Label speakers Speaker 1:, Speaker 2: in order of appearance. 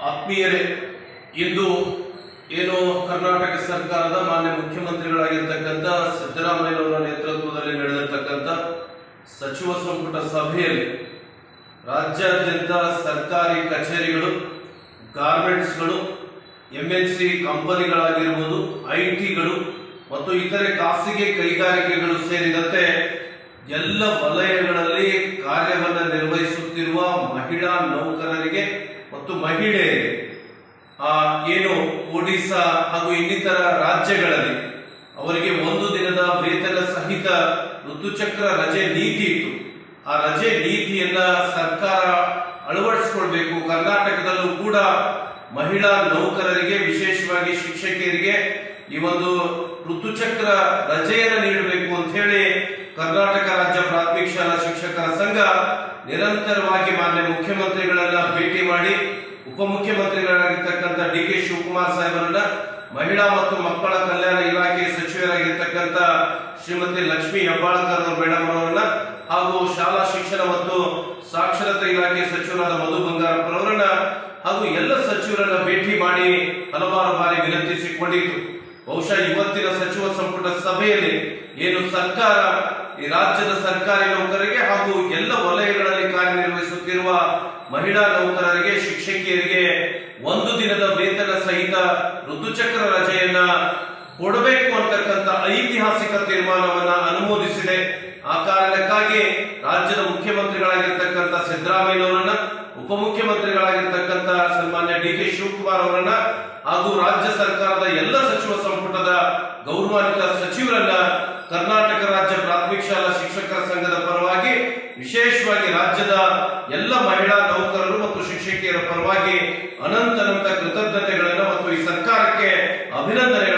Speaker 1: ಆತ್ಮೀಯರೇ, ಇಂದು ಏನು ಕರ್ನಾಟಕ ಸರ್ಕಾರದ ಮಾನ್ಯ ಮುಖ್ಯಮಂತ್ರಿಗಳಾಗಿರ್ತಕ್ಕಂಥ ಸಿದ್ದರಾಮಯ್ಯನವರ ನೇತೃತ್ವದಲ್ಲಿ ನಡೆದಿರ್ತಕ್ಕಂಥ ಸಚಿವ ಸಂಪುಟ ಸಭೆಯಲ್ಲಿ ರಾಜ್ಯಾದ್ಯಂತ ಸರ್ಕಾರಿ ಕಚೇರಿಗಳು, ಗಾರ್ಮೆಂಟ್ಸ್ಗಳು, ಎಂಎನ್ಸಿ ಕಂಪನಿಗಳಾಗಿರ್ಬೋದು ಐ ಟಿಗಳು ಮತ್ತು ಇತರೆ ಖಾಸಗಿ ಕೈಗಾರಿಕೆಗಳು ಸೇರಿದಂತೆ ಎಲ್ಲ ವಲಯಗಳಲ್ಲಿ ಕಾರ್ಯವನ್ನು ನಿರ್ವಹಿಸುತ್ತಿರುವ ಮಹಿಳಾ ನೌಕರರಿಗೆ ಮತ್ತು ಮಹಿಳೆಯರಿಗೆ ಆ, ಏನು ಒಡಿಶಾ ಹಾಗೂ ಇನ್ನಿತರ ರಾಜ್ಯಗಳಲ್ಲಿ ಅವರಿಗೆ ಒಂದು ದಿನದ ವೇತನ ಸಹಿತ ಋತುಚಕ್ರ ರಜೆ ನೀತಿ ಇತ್ತು. ಆ ರಜೆ ನೀತಿಯನ್ನ ಸರ್ಕಾರ ಅಳವಡಿಸಿಕೊಳ್ಬೇಕು. ಕರ್ನಾಟಕದಲ್ಲೂ ಕೂಡ ಮಹಿಳಾ ನೌಕರರಿಗೆ, ವಿಶೇಷವಾಗಿ ಶಿಕ್ಷಕಿಯರಿಗೆ ಈ ಒಂದು ಋತುಚಕ್ರ ರಜೆಯನ್ನು ಶಾಲಾ ಶಿಕ್ಷಕರ ಸಂಘ ನಿರಂತರವಾಗಿ ಮಾನ್ಯ ಮುಖ್ಯಮಂತ್ರಿಗಳನ್ನ ಭೇಟಿ ಮಾಡಿ ಉಪಮುಖ್ಯಮಂತ್ರಿಗಳಾಗಿರ್ತಕ್ಕಂಥ ಡಿ ಕೆ ಶಿವಕುಮಾರ್ ಸಾಹೇಬರನ್ನ ಮಹಿಳಾ ಮತ್ತು ಮಕ್ಕಳ ಕಲ್ಯಾಣ ಇಲಾಖೆ ಸಚಿವರಾಗಿರ್ತಕ್ಕಂಥ ಶ್ರೀಮತಿ ಲಕ್ಷ್ಮೀ ಹೆಬ್ಬಾಳ್ಕರ್ ಅವರ ಮೇಡಮ್ ಅವರನ್ನ ಹಾಗೂ ಶಾಲಾ ಶಿಕ್ಷಣ ಮತ್ತು ಸಾಕ್ಷರತಾ ಇಲಾಖೆ ಸಚಿವರಾದ ಮಧು ಬಂಗಾರಪ್ಪರವರನ್ನ ಹಾಗೂ ಎಲ್ಲ ಸಚಿವರನ್ನ ಭೇಟಿ ಮಾಡಿ ಹಲವಾರು ಬಾರಿ ವಿನಂತಿಸಿಕೊಂಡಿತು ಬಹುಶಃ ಇವತ್ತಿನ ಸಚಿವ ಸಂಪುಟ ಸಭೆಯಲ್ಲಿ ಏನು ಸರ್ಕಾರ ಈ ರಾಜ್ಯದ ಸರ್ಕಾರಿ ನೌಕರರಿಗೆ ಹಾಗೂ ಎಲ್ಲ ವಲಯಗಳಲ್ಲಿ ಕಾರ್ಯನಿರ್ವಹಿಸುತ್ತಿರುವ ಮಹಿಳಾ ನೌಕರರಿಗೆ, ಶಿಕ್ಷಕಿಯರಿಗೆ ಒಂದು ದಿನದ ವೇತನ ಸಹಿತ ಋತುಚಕ್ರ ರಜೆಯನ್ನ ಕೊಡಬೇಕು ಅಂತಕ್ಕಂಥ ಐತಿಹಾಸಿಕ ತೀರ್ಮಾನವನ್ನ ಅನುಮೋದಿಸಿದೆ. ಆ ಕಾರಣಕ್ಕಾಗಿ ರಾಜ್ಯದ ಮುಖ್ಯಮಂತ್ರಿಗಳಾಗಿರ್ತಕ್ಕಂಥ ಸಿದ್ದರಾಮಯ್ಯನವರನ್ನ ಉಪಮುಖ್ಯಮಂತ್ರಿಗಳಾಗಿರ್ತಕ್ಕಂಥ ಸನ್ಮಾನ್ಯ ಡಿ ಕೆ ಶಿವಕುಮಾರ್ ಅವರನ್ನ ಹಾಗೂ ರಾಜ್ಯ ಸರ್ಕಾರದ ಎಲ್ಲ ಸಚಿವ ಸಂಪುಟದ ಗೌರವಾನ್ವಿತ ಸಚಿವರನ್ನ ಶಾಲಾ ಶಿಕ್ಷಕರ ಸಂಘದ ಪರವಾಗಿ ವಿಶೇಷವಾಗಿ ರಾಜ್ಯದ ಎಲ್ಲ ಮಹಿಳಾ ನೌಕರರು ಮತ್ತು ಶಿಕ್ಷಕಿಯರ ಪರವಾಗಿ ಅನಂತ ಅನಂತ ಕೃತಜ್ಞತೆಗಳನ್ನು ಮತ್ತು ಈ ಸರ್ಕಾರಕ್ಕೆ ಅಭಿನಂದನೆಗಳನ್ನ